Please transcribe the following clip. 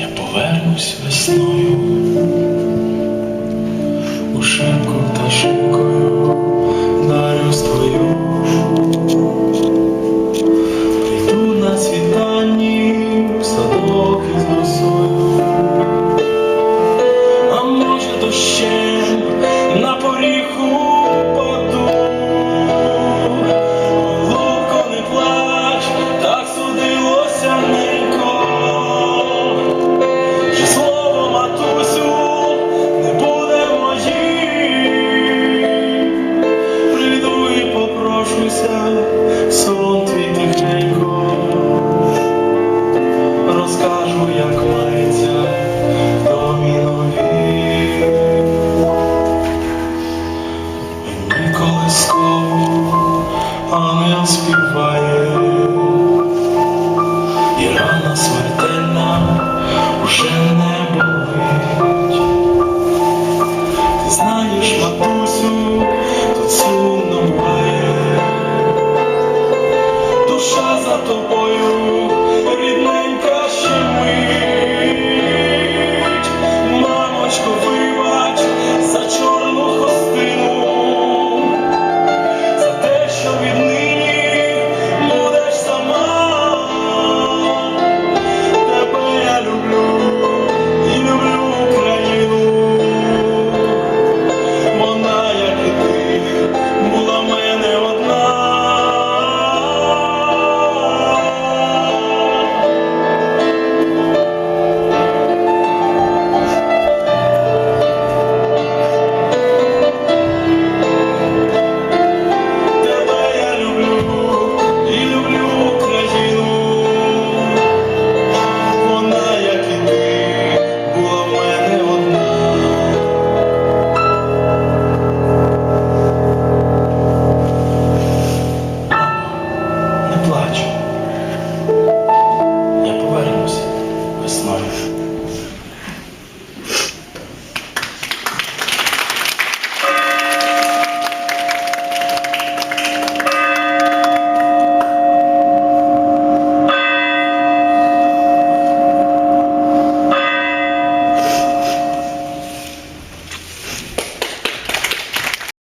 Я повернусь весною у шинку та шинку. Сон твій тихенько, розкажу, як мається домі нові. Ми колись.